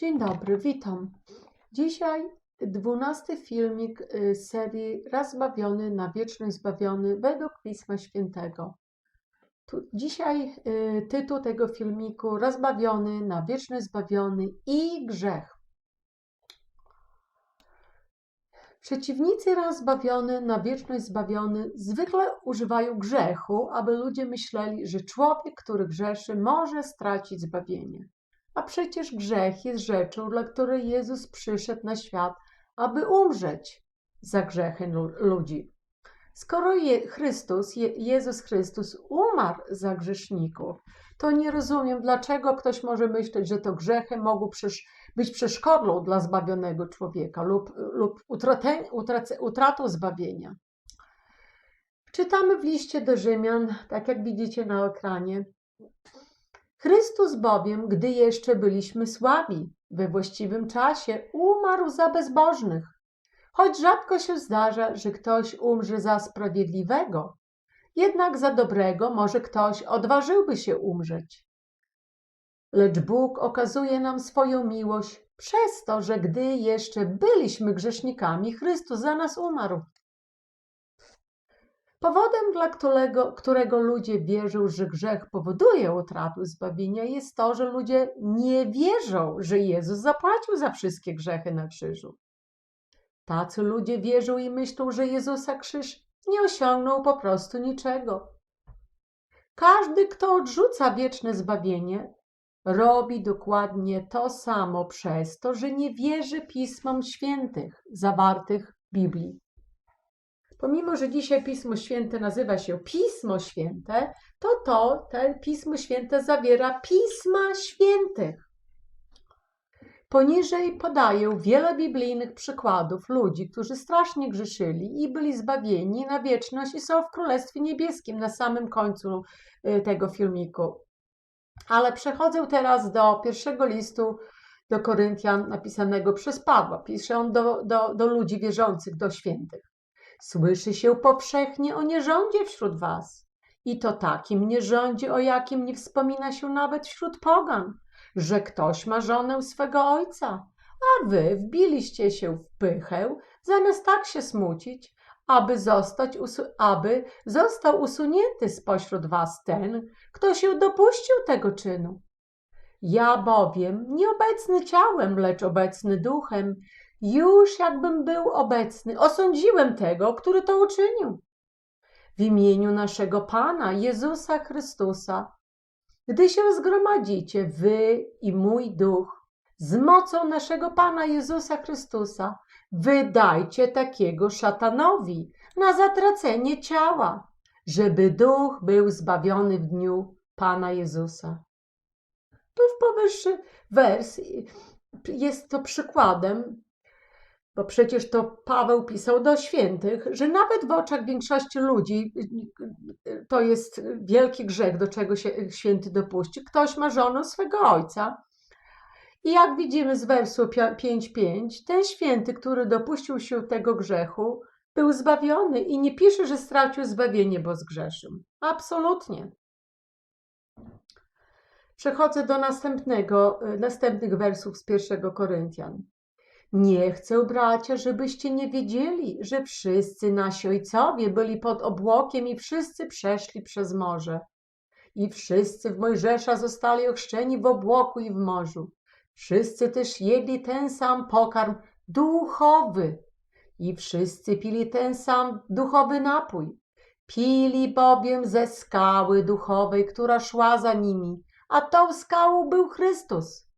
Dzień dobry, witam. Dzisiaj dwunasty filmik y, z serii Raz na wieczność zbawiony według Pisma Świętego. Tu, dzisiaj y, tytuł tego filmiku Raz na wieczność zbawiony i grzech. Przeciwnicy raz na wieczność zbawiony zwykle używają grzechu, aby ludzie myśleli, że człowiek, który grzeszy, może stracić zbawienie. A przecież grzech jest rzeczą, dla której Jezus przyszedł na świat, aby umrzeć za grzechy lu- ludzi. Skoro Je- Chrystus, Je- Jezus Chrystus umarł za grzeszników, to nie rozumiem, dlaczego ktoś może myśleć, że to grzechy mogą przesz- być przeszkodą dla zbawionego człowieka lub, lub utratą zbawienia. Czytamy w liście do Rzymian, tak jak widzicie na ekranie, Chrystus bowiem, gdy jeszcze byliśmy słabi, we właściwym czasie umarł za bezbożnych. Choć rzadko się zdarza, że ktoś umrze za sprawiedliwego, jednak za dobrego może ktoś odważyłby się umrzeć. Lecz Bóg okazuje nam swoją miłość przez to, że gdy jeszcze byliśmy grzesznikami, Chrystus za nas umarł. Powodem, dla którego, którego ludzie wierzą, że grzech powoduje utratę zbawienia, jest to, że ludzie nie wierzą, że Jezus zapłacił za wszystkie grzechy na krzyżu. Tacy ludzie wierzą i myślą, że Jezusa krzyż nie osiągnął po prostu niczego. Każdy, kto odrzuca wieczne zbawienie, robi dokładnie to samo przez to, że nie wierzy pismom świętych zawartych w Biblii. Pomimo, że dzisiaj Pismo Święte nazywa się Pismo Święte, to to, te Pismo Święte zawiera Pisma Świętych. Poniżej podaję wiele biblijnych przykładów ludzi, którzy strasznie grzeszyli i byli zbawieni na wieczność i są w Królestwie Niebieskim na samym końcu y, tego filmiku. Ale przechodzę teraz do pierwszego listu do Koryntian napisanego przez Pawła. Pisze on do, do, do ludzi wierzących, do świętych. Słyszy się powszechnie o nierządzie wśród was. I to takim nierządzie, o jakim nie wspomina się nawet wśród pogan, że ktoś ma żonę swego ojca, a wy wbiliście się w pychę, zamiast tak się smucić, aby, zostać aby został usunięty spośród was ten, kto się dopuścił tego czynu. Ja bowiem, nieobecny ciałem, lecz obecny duchem, już jakbym był obecny, osądziłem tego, który to uczynił. W imieniu naszego Pana Jezusa Chrystusa, gdy się zgromadzicie, wy i mój duch, z mocą naszego Pana Jezusa Chrystusa, wydajcie takiego szatanowi na zatracenie ciała, żeby duch był zbawiony w dniu Pana Jezusa. Tu w powyższy wers jest to przykładem bo przecież to Paweł pisał do świętych, że nawet w oczach większości ludzi to jest wielki grzech, do czego się święty dopuści. Ktoś ma żonę swego ojca. I jak widzimy z wersu 5.5, ten święty, który dopuścił się tego grzechu, był zbawiony i nie pisze, że stracił zbawienie, bo zgrzeszył. Absolutnie. Przechodzę do następnego, następnych wersów z pierwszego Koryntian. Nie chcę, bracia, żebyście nie wiedzieli, że wszyscy nasi ojcowie byli pod obłokiem i wszyscy przeszli przez morze. I wszyscy w Mojżesza zostali ochrzczeni w obłoku i w morzu. Wszyscy też jedli ten sam pokarm duchowy i wszyscy pili ten sam duchowy napój. Pili bowiem ze skały duchowej, która szła za nimi, a tą skałą był Chrystus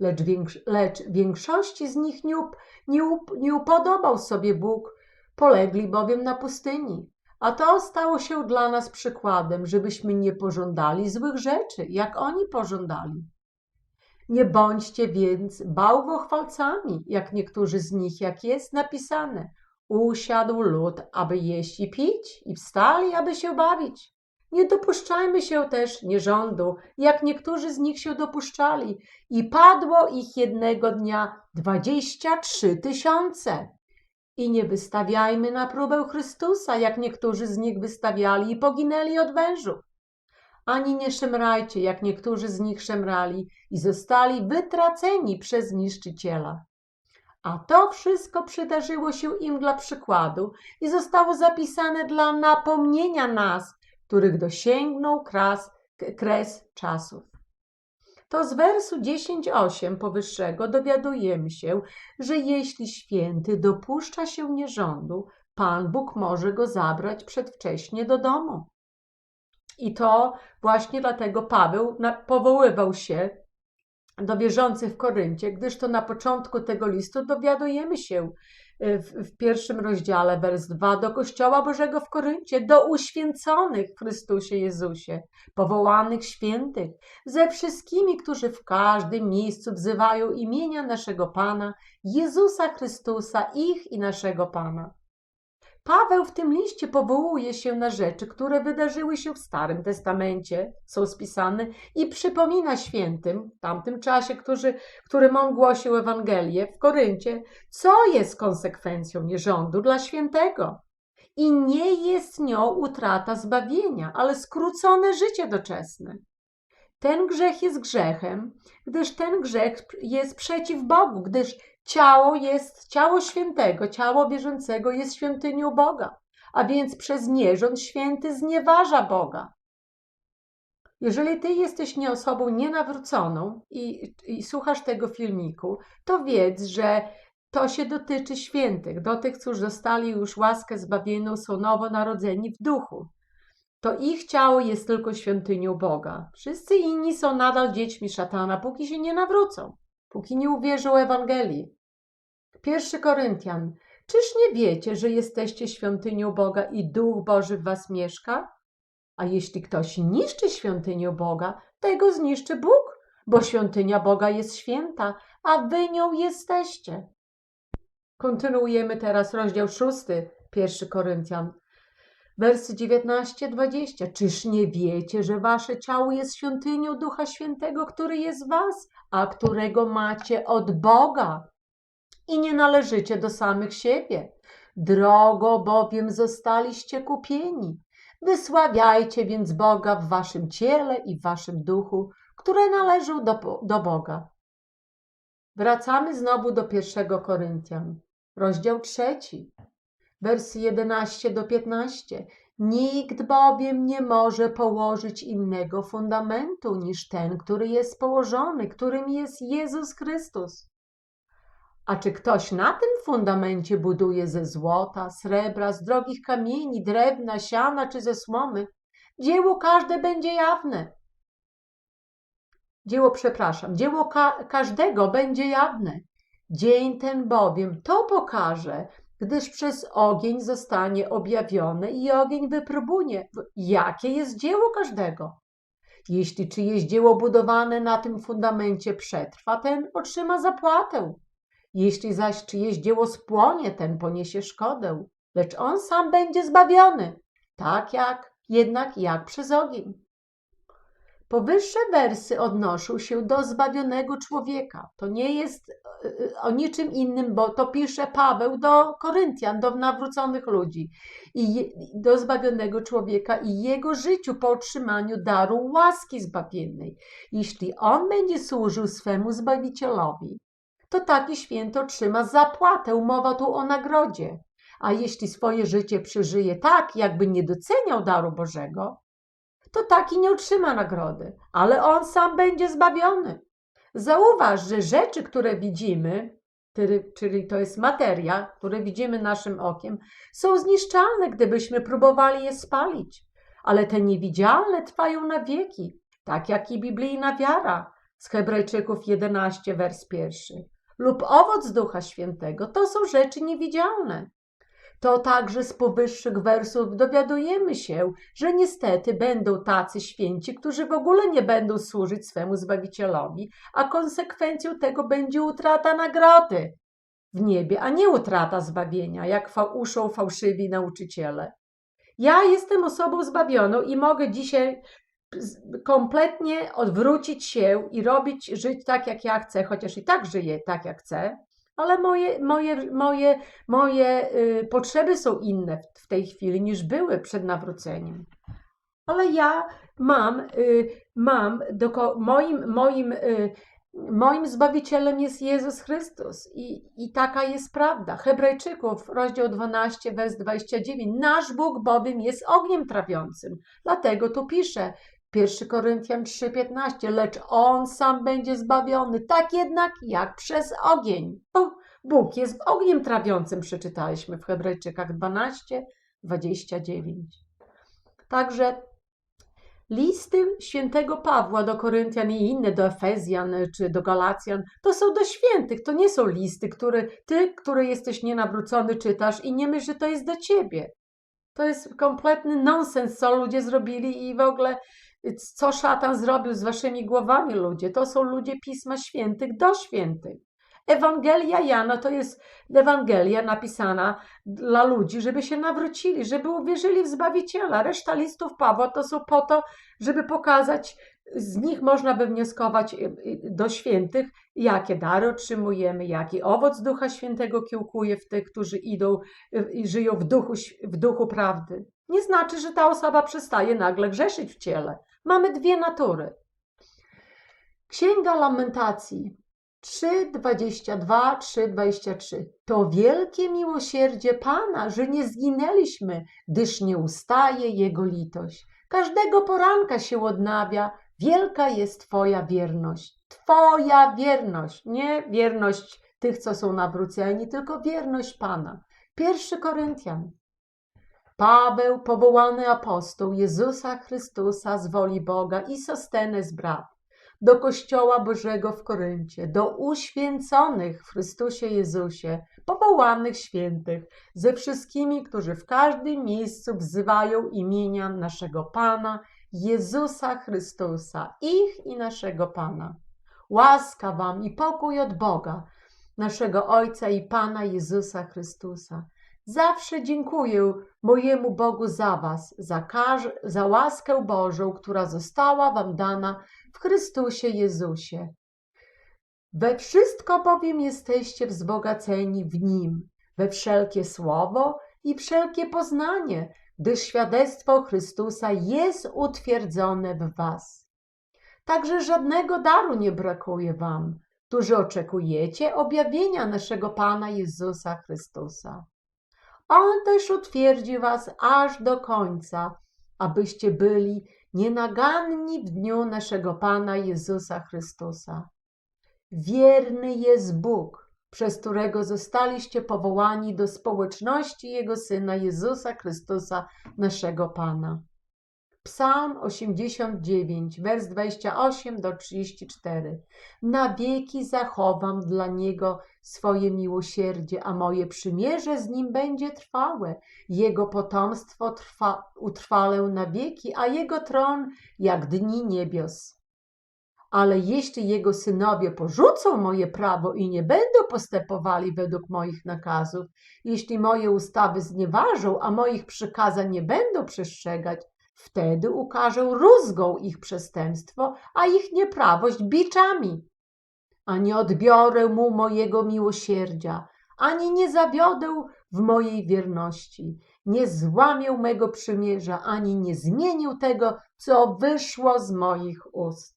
lecz, więks lecz większości z nich nie, up nie, up nie upodobał sobie Bóg, polegli bowiem na pustyni. A to stało się dla nas przykładem, żebyśmy nie pożądali złych rzeczy, jak oni pożądali. Nie bądźcie więc bałwochwalcami, jak niektórzy z nich, jak jest napisane. Usiadł lud, aby jeść i pić, i wstali, aby się bawić. Nie dopuszczajmy się też nierządu, jak niektórzy z nich się dopuszczali, i padło ich jednego dnia dwadzieścia trzy tysiące. I nie wystawiajmy na próbę Chrystusa, jak niektórzy z nich wystawiali i poginęli od wężów. ani nie szemrajcie, jak niektórzy z nich szemrali i zostali wytraceni przez niszczyciela. A to wszystko przydarzyło się im dla przykładu i zostało zapisane dla napomnienia nas, których dosięgnął kras, kres czasów. To z wersu 10.8 powyższego dowiadujemy się, że jeśli święty dopuszcza się nierządu, Pan Bóg może go zabrać przedwcześnie do domu. I to właśnie dlatego Paweł powoływał się do wierzących w Koryncie, gdyż to na początku tego listu dowiadujemy się w, pierwszym rozdziale, wers 2, do Kościoła Bożego w Koryncie, do uświęconych w Chrystusie Jezusie, powołanych świętych, ze wszystkimi, którzy w każdym miejscu wzywają imienia naszego Pana, Jezusa Chrystusa, ich i naszego Pana. Paweł w tym liście powołuje się na rzeczy, które wydarzyły się w Starym Testamencie, są spisane i przypomina świętym w tamtym czasie, którzy, którym on głosił Ewangelię w Koryncie, co jest konsekwencją nierządu dla świętego. I nie jest nią utrata zbawienia, ale skrócone życie doczesne. Ten grzech jest grzechem, gdyż ten grzech jest przeciw Bogu, gdyż Ciało jest, ciało świętego, ciało wierzącego jest świątynią Boga, a więc przez nierząd święty znieważa Boga. Jeżeli ty jesteś nie osobą nienawróconą i, i słuchasz tego filmiku, to wiedz, że to się dotyczy świętych, do tych, którzy dostali już łaskę zbawienną, są nowonarodzeni w duchu. To ich ciało jest tylko świątynią Boga. Wszyscy inni są nadal dziećmi szatana, póki się nie nawrócą, póki nie uwierzą Ewangelii. Pierwszy Koryntian. Czyż nie wiecie, że jesteście świątynią Boga i Duch Boży w was mieszka? A jeśli ktoś niszczy świątynię Boga, tego zniszczy Bóg, bo świątynia Boga jest święta, a wy nią jesteście. Kontynuujemy teraz rozdział szósty, pierwszy Koryntian. Wersy 19-20. Czyż nie wiecie, że wasze ciało jest świątynią Ducha Świętego, który jest was, a którego macie od Boga? i nie należycie do samych siebie. Drogo bowiem zostaliście kupieni. Wysławiajcie więc Boga w waszym ciele i w waszym duchu, które należą do, do Boga. Wracamy znowu do pierwszego Koryntian, rozdział trzeci, wersy 11 do 15. Nikt bowiem nie może położyć innego fundamentu niż ten, który jest położony, którym jest Jezus Chrystus. A czy ktoś na tym fundamencie buduje ze złota, srebra, z drogich kamieni, drewna, siana czy ze słomy, dzieło każde będzie jawne. Dzieło, przepraszam, dzieło ka każdego będzie jawne. Dzień ten bowiem to pokaże, gdyż przez ogień zostanie objawione i ogień wypróbuje, jakie jest dzieło każdego. Jeśli czyjeś dzieło budowane na tym fundamencie przetrwa, ten otrzyma zapłatę. Jeśli zaś czyjeś dzieło spłonie, ten poniesie szkodę, lecz on sam będzie zbawiony, tak jak jednak jak przez ogień. Powyższe wersy odnoszą się do zbawionego człowieka. To nie jest e, e, o niczym innym, bo to pisze Paweł do Koryntian, do nawróconych ludzi, i do zbawionego człowieka i jego życiu po otrzymaniu daru łaski zbawiennej. Jeśli on będzie służył swemu Zbawicielowi, to taki święto otrzyma zapłatę. Mowa tu o nagrodzie. A jeśli swoje życie przeżyje tak, jakby nie doceniał daru Bożego, to taki nie otrzyma nagrody, ale on sam będzie zbawiony. Zauważ, że rzeczy, które widzimy, czyli to jest materia, które widzimy naszym okiem, są zniszczalne, gdybyśmy próbowali je spalić. Ale te niewidzialne trwają na wieki, tak jak i biblijna wiara z Hebrajczyków 11, wers pierwszy lub owoc Ducha Świętego, to są rzeczy niewidzialne. To także z powyższych wersów dowiadujemy się, że niestety będą tacy święci, którzy w ogóle nie będą służyć swemu Zbawicielowi, a konsekwencją tego będzie utrata nagrody w niebie, a nie utrata zbawienia, jak uszą fałszywi nauczyciele. Ja jestem osobą zbawioną i mogę dzisiaj kompletnie odwrócić się i robić, żyć tak, jak ja chcę, chociaż i tak żyję tak, jak chcę, ale moje, moje, moje, moje y, potrzeby są inne w tej chwili niż były przed nawróceniem. Ale ja mam, y, mam, moim, moim, y, moim Zbawicielem jest Jezus Chrystus I, i taka jest prawda. Hebrajczyków, rozdział 12, wers 29. Nasz Bóg bowiem jest ogniem trawiącym. Dlatego tu pisze, 1 Koryntian 3,15, lecz On sam będzie zbawiony, tak jednak jak przez ogień. Bo Bóg jest ogniem trawiącym, przeczytaliśmy w Hebrajczykach 12, 29. Także listy świętego Pawła do Koryntian i inne do Efezjan czy do Galacjan, to są do świętych, to nie są listy, które ty, który jesteś nienawrócony, czytasz i nie myślisz, że to jest do ciebie. To jest kompletny nonsens, co ludzie zrobili i w ogóle co szatan zrobił z waszymi głowami ludzie. To są ludzie Pisma Świętych do świętych. Ewangelia Jana to jest Ewangelia napisana dla ludzi, żeby się nawrócili, żeby uwierzyli w Zbawiciela. Reszta listów Pawła to są po to, żeby pokazać, z nich można wywnioskować y, y, do świętych, jakie dary otrzymujemy, jaki owoc Ducha Świętego kiełkuje w tych, którzy idą y, i żyją w duchu, w duchu prawdy. Nie znaczy, że ta osoba przestaje nagle grzeszyć w ciele. Mamy dwie natury. Księga Lamentacji 3:22, 3:23. To wielkie miłosierdzie Pana, że nie zginęliśmy, gdyż nie ustaje Jego litość. Każdego poranka się odnawia, wielka jest Twoja wierność. Twoja wierność, nie wierność tych, co są nawróceni, tylko wierność Pana. Pierwszy Koryntian. Paweł, powołany apostoł Jezusa Chrystusa z woli Boga i Sostenes brat do Kościoła Bożego w Koryncie, do uświęconych w Chrystusie Jezusie, powołanych świętych, ze wszystkimi, którzy w każdym miejscu wzywają imienia naszego Pana, Jezusa Chrystusa, ich i naszego Pana. Łaska Wam i pokój od Boga, naszego Ojca i Pana Jezusa Chrystusa. Zawsze dziękuję mojemu Bogu za Was, za, za łaskę Bożą, która została Wam dana w Chrystusie Jezusie. We wszystko bowiem jesteście wzbogaceni w Nim, we wszelkie słowo i wszelkie poznanie, gdyż świadectwo Chrystusa jest utwierdzone w Was. Także żadnego daru nie brakuje Wam, którzy oczekujecie objawienia naszego Pana Jezusa Chrystusa. On też utwierdzi Was aż do końca, abyście byli nienaganni w dniu naszego Pana Jezusa Chrystusa. Wierny jest Bóg, przez którego zostaliście powołani do społeczności Jego Syna Jezusa Chrystusa, naszego Pana. Psalm 89, wers 28 do 34. Na wieki zachowam dla Niego swoje miłosierdzie, a moje przymierze z Nim będzie trwałe. Jego potomstwo trwa, utrwalę na wieki, a Jego tron jak dni niebios. Ale jeśli Jego synowie porzucą moje prawo i nie będą postępowali według moich nakazów, jeśli moje ustawy znieważą, a moich przykazań nie będą przestrzegać, Wtedy ukażę rózgą ich przestępstwo, a ich nieprawość biczami. A nie odbiorę mu mojego miłosierdzia, ani nie zawiodę w mojej wierności. Nie złamię mego przymierza, ani nie zmienię tego, co wyszło z moich ust.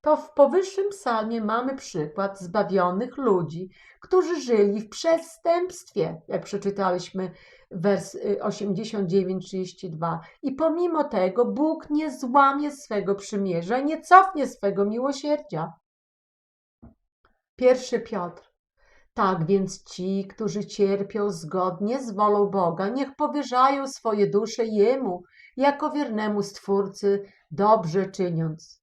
To w powyższym psalmie mamy przykład zbawionych ludzi, którzy żyli w przestępstwie, jak przeczytaliśmy wers 89-32. Y, I pomimo tego Bóg nie złamie swego przymierza, nie cofnie swego miłosierdzia. Pierwszy Piotr. Tak więc ci, którzy cierpią zgodnie z wolą Boga, niech powierzają swoje dusze Jemu, jako wiernemu Stwórcy, dobrze czyniąc.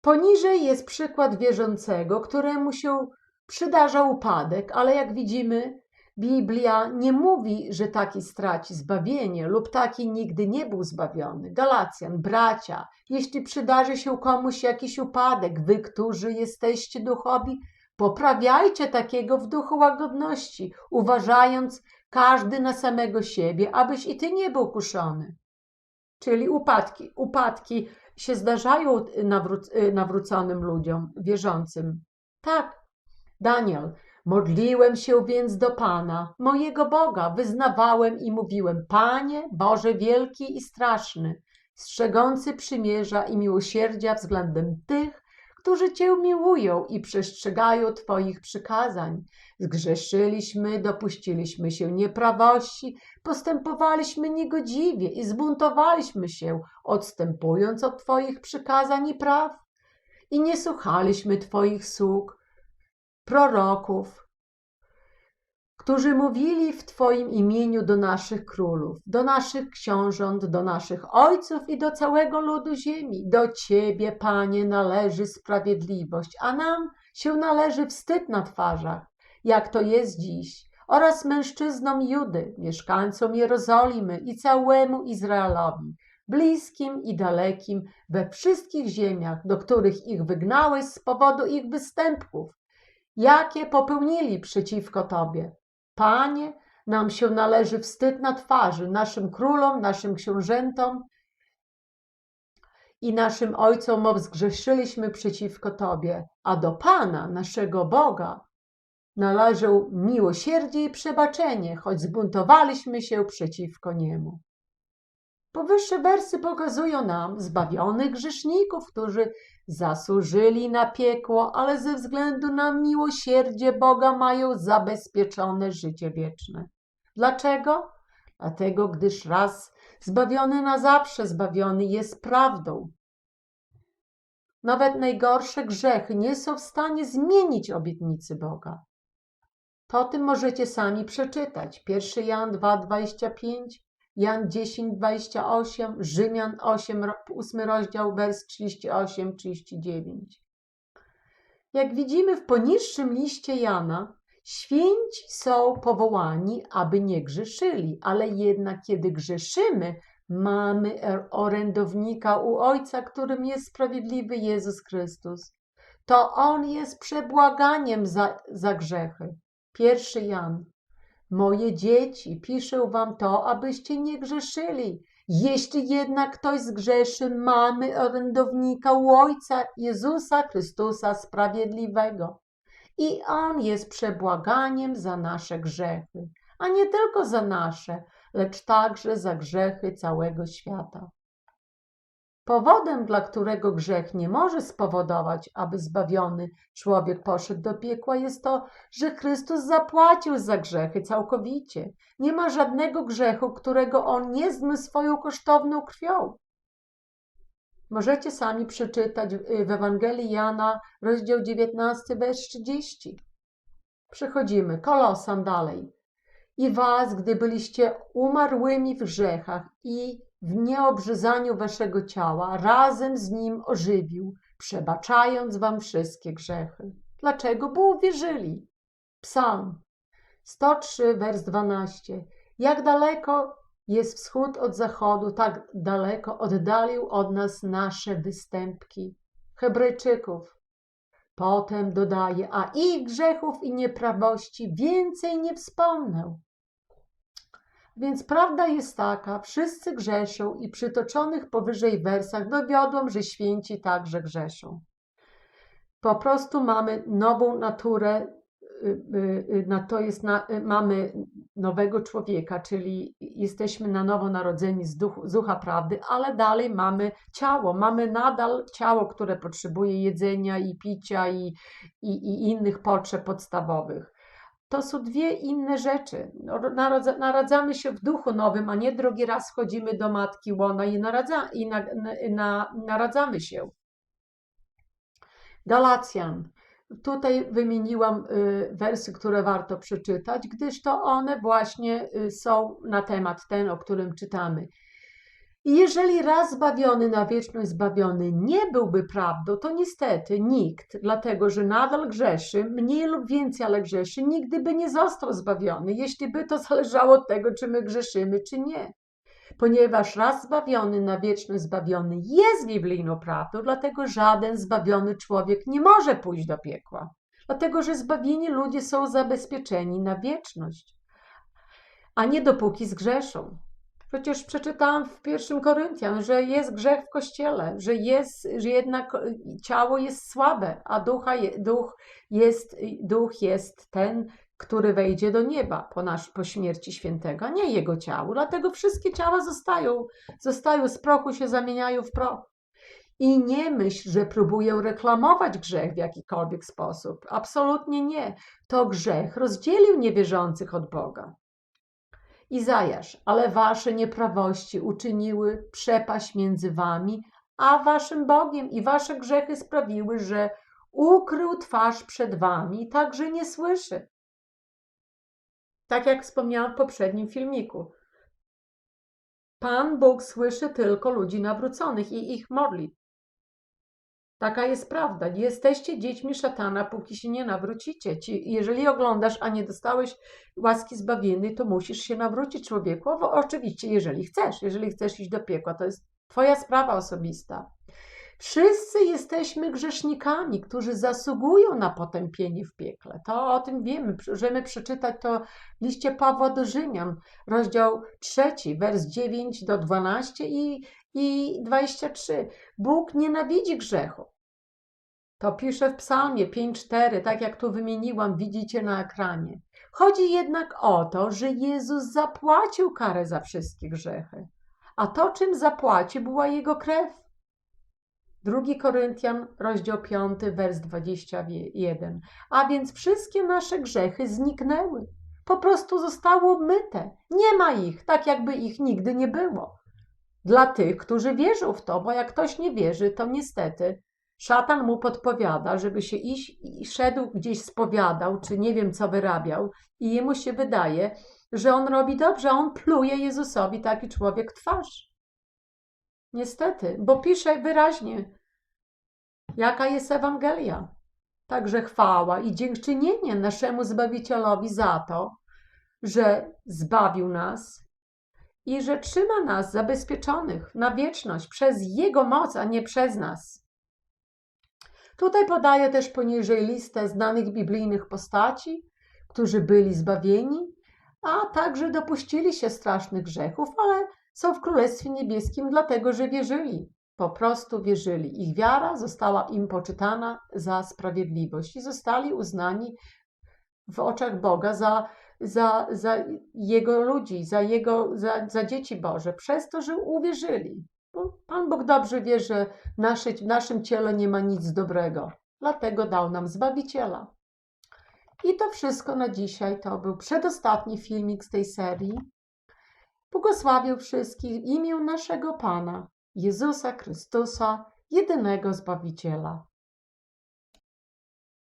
Poniżej jest przykład wierzącego, któremu się przydarza upadek, ale jak widzimy, Biblia nie mówi, że taki straci zbawienie lub taki nigdy nie był zbawiony. Galacjan, bracia, jeśli przydarzy się komuś jakiś upadek, wy, którzy jesteście duchowi, poprawiajcie takiego w duchu łagodności, uważając każdy na samego siebie, abyś i ty nie był kuszony. Czyli upadki, upadki się zdarzają nawró nawróconym ludziom, wierzącym. Tak, Daniel, Modliłem się więc do Pana, mojego Boga, wyznawałem i mówiłem: Panie, Boże wielki i straszny, strzegący przymierza i miłosierdzia względem tych, którzy Cię miłują i przestrzegają Twoich przykazań. Zgrzeszyliśmy, dopuściliśmy się nieprawości, postępowaliśmy niegodziwie i zbuntowaliśmy się, odstępując od Twoich przykazań i praw. I nie słuchaliśmy Twoich sług, proroków, którzy mówili w Twoim imieniu do naszych królów, do naszych książąt, do naszych ojców i do całego ludu ziemi. Do Ciebie, Panie, należy sprawiedliwość, a nam się należy wstyd na twarzach, jak to jest dziś, oraz mężczyznom Judy, mieszkańcom Jerozolimy i całemu Izraelowi, bliskim i dalekim, we wszystkich ziemiach, do których ich wygnałeś z powodu ich występków, jakie popełnili przeciwko Tobie. Panie, nam się należy wstyd na twarzy, naszym królom, naszym książętom i naszym ojcom, bo zgrzeszyliśmy przeciwko Tobie, a do Pana, naszego Boga, należą miłosierdzie i przebaczenie, choć zbuntowaliśmy się przeciwko Niemu. Powyższe wersy pokazują nam zbawionych grzeszników, którzy zasłużyli na piekło, ale ze względu na miłosierdzie Boga mają zabezpieczone życie wieczne. Dlaczego? Dlatego, gdyż raz zbawiony na zawsze zbawiony jest prawdą. Nawet najgorsze grzechy nie są w stanie zmienić obietnicy Boga. To tym możecie sami przeczytać. 1 Jan 2,25 Jan 10, 28, Rzymian 8, 8 rozdział, wers 38, 39. Jak widzimy w poniższym liście Jana, święci są powołani, aby nie grzeszyli, ale jednak kiedy grzeszymy, mamy orędownika u Ojca, którym jest sprawiedliwy Jezus Chrystus. To On jest przebłaganiem za, za grzechy. Pierwszy Jan Moje dzieci, piszę wam to, abyście nie grzeszyli. Jeśli jednak ktoś zgrzeszy, mamy orędownika u Ojca Jezusa Chrystusa Sprawiedliwego. I On jest przebłaganiem za nasze grzechy, a nie tylko za nasze, lecz także za grzechy całego świata. Powodem, dla którego grzech nie może spowodować, aby zbawiony człowiek poszedł do piekła, jest to, że Chrystus zapłacił za grzechy całkowicie. Nie ma żadnego grzechu, którego on nie zmył swoją kosztowną krwią. Możecie sami przeczytać w Ewangelii Jana, rozdział 19, wers 30. Przechodzimy, Kolosan dalej. I was, gdy byliście umarłymi w grzechach i w nieobrzezaniu waszego ciała razem z nim ożywił, przebaczając wam wszystkie grzechy. Dlaczego? Bo uwierzyli. Psalm 103, wers 12. Jak daleko jest wschód od zachodu, tak daleko oddalił od nas nasze występki. Hebrajczyków. Potem dodaje, a ich grzechów i nieprawości więcej nie wspomnę. Więc prawda jest taka, wszyscy grzeszą i przytoczonych powyżej wersach dowiodłam, że święci także grzeszą. Po prostu mamy nową naturę, y, y, y, na to jest na, mamy nowego człowieka, czyli jesteśmy na nowo narodzeni z, duch, z ducha prawdy, ale dalej mamy ciało, mamy nadal ciało, które potrzebuje jedzenia i picia i, i, i innych potrzeb podstawowych to są dwie inne rzeczy. Narodza, naradzamy się w duchu nowym, a nie drugi raz wchodzimy do matki łona i, naradza, i na, na, naradzamy się. Galacjan. Tutaj wymieniłam y, wersy, które warto przeczytać, gdyż to one właśnie y, są na temat ten, o którym czytamy. I jeżeli raz zbawiony na wieczność zbawiony nie byłby prawdą, to niestety nikt, dlatego że nadal grzeszy, mniej lub więcej, ale grzeszy, nigdy by nie został zbawiony, jeśli by to zależało od tego, czy my grzeszymy, czy nie. Ponieważ raz zbawiony na wieczność zbawiony jest biblijną prawdą, dlatego żaden zbawiony człowiek nie może pójść do piekła. Dlatego, że zbawieni ludzie są zabezpieczeni na wieczność, a nie dopóki zgrzeszą. Przecież przeczytałam w pierwszym Koryntian, że jest grzech w kościele, że jest, że jednak ciało jest słabe, a ducha je, duch, jest, duch jest ten, który wejdzie do nieba po, nasz, po śmierci świętego, a nie jego ciało. Dlatego wszystkie ciała zostają, zostają z prochu, się zamieniają w proch. I nie myśl, że próbuję reklamować grzech w jakikolwiek sposób. Absolutnie nie. To grzech rozdzielił niewierzących od Boga. Izajasz, ale wasze nieprawości uczyniły przepaść między wami, a waszym Bogiem i wasze grzechy sprawiły, że ukrył twarz przed wami, tak że nie słyszy. Tak jak wspomniałam w poprzednim filmiku. Pan Bóg słyszy tylko ludzi nawróconych i ich modli. Taka jest prawda. Jesteście dziećmi szatana, póki się nie nawrócicie. Ci, jeżeli oglądasz, a nie dostałeś łaski zbawiennej, to musisz się nawrócić człowieku. Bo oczywiście, jeżeli chcesz, jeżeli chcesz iść do piekła, to jest Twoja sprawa osobista. Wszyscy jesteśmy grzesznikami, którzy zasługują na potępienie w piekle. To o tym wiemy. Możemy przeczytać to w liście Pawła do Rzymian, rozdział 3, wers 9 do 12 i, i 23. Bóg nienawidzi grzechu. To pisze w Psalmie 5:4, tak jak tu wymieniłam, widzicie na ekranie. Chodzi jednak o to, że Jezus zapłacił karę za wszystkie grzechy. A to, czym zapłaci, była jego krew. 2 Koryntian, rozdział 5, wers 21. A więc wszystkie nasze grzechy zniknęły. Po prostu zostały obmyte. Nie ma ich, tak jakby ich nigdy nie było. Dla tych, którzy wierzą w to, bo jak ktoś nie wierzy, to niestety szatan mu podpowiada, żeby się iść i szedł gdzieś spowiadał, czy nie wiem co wyrabiał, i jemu się wydaje, że on robi dobrze, on pluje Jezusowi taki człowiek twarz. Niestety, bo pisze wyraźnie, jaka jest Ewangelia. Także chwała i dziękczynienie naszemu Zbawicielowi za to, że zbawił nas i że trzyma nas zabezpieczonych na wieczność przez Jego moc, a nie przez nas. Tutaj podaję też poniżej listę znanych biblijnych postaci, którzy byli zbawieni, a także dopuścili się strasznych grzechów, ale są w Królestwie Niebieskim dlatego, że wierzyli. Po prostu wierzyli. Ich wiara została im poczytana za sprawiedliwość i zostali uznani w oczach Boga za, za, za Jego ludzi, za, jego, za, za dzieci Boże, przez to, że uwierzyli. Bo Pan Bóg dobrze wie, że nasze, w naszym ciele nie ma nic dobrego, dlatego dał nam Zbawiciela. I to wszystko na dzisiaj. To był przedostatni filmik z tej serii. Błogosławię wszystkich w imię naszego Pana, Jezusa Chrystusa, jedynego Zbawiciela.